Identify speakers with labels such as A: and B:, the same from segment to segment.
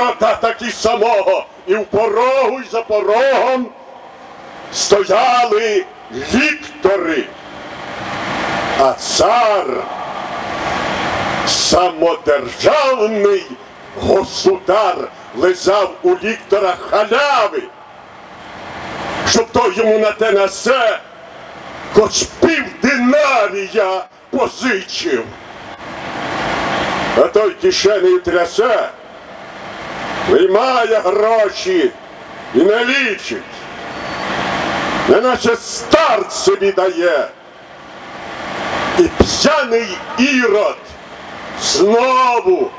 A: Ірода таки самого, і в порогу, і за порогом стояли ліктори, а цар самодержавний государ лизав у ліктора халяви, щоб той йому на те на се хоч пів динарія позичив. А той кишенею трясе, виймає гроші і не лічить. Неначе старт собі дає. І п'яний ірод знову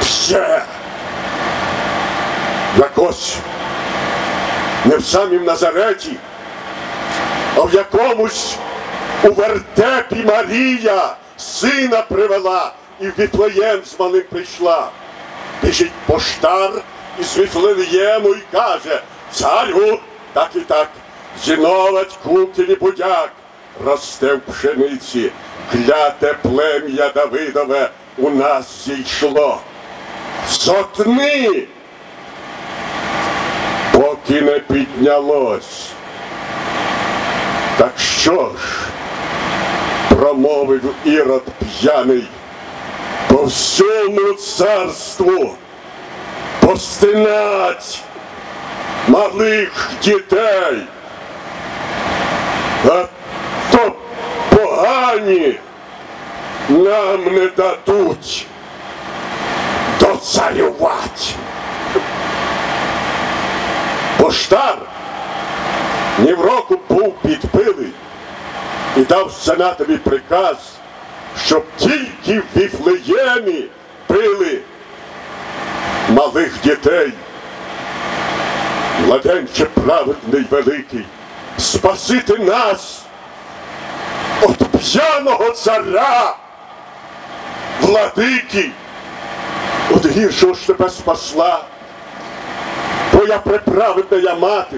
A: п'є. Якось не в самім Назареті, а в якомусь у вертепі Марія сина привела і в Віфлеєм з малим прийшла. Біжить поштар із Віфлеєму і каже, царю, так і так, зіновать кукілі будяк, росте в пшениці, кляте плем'я Давидове у нас зійшло. Сотни, поки не піднялось. Так що ж, промовив ірод п'яний, по всьому царству постинать малих дітей, а то погані нам не дадуть доцарювати. Поштар ні в року був підпилий і дав сенатові приказ, щоб тільки в Віфлеємі пили малих дітей. Младенче праведний великий, спасити нас от п'яного царя, владики, от гіршого ж тебе спасла, твоя преправедна мати.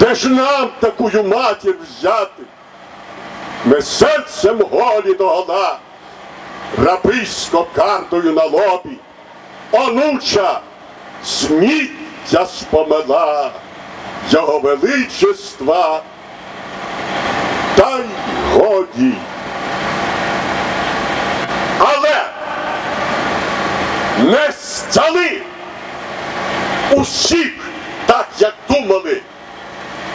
A: Де ж нам такую матір взяти? Ми серцем голі догола, рабисько картою на лобі, онуча сміття спомела його величества, та й годі. Але не стали усіх так, як думали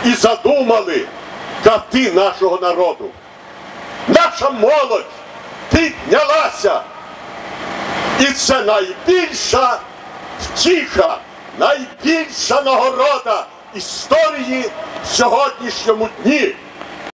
A: і задумали кати нашого народу. Наша молодь піднялася. І це найбільша втіха, найбільша нагорода історії в сьогоднішньому дні.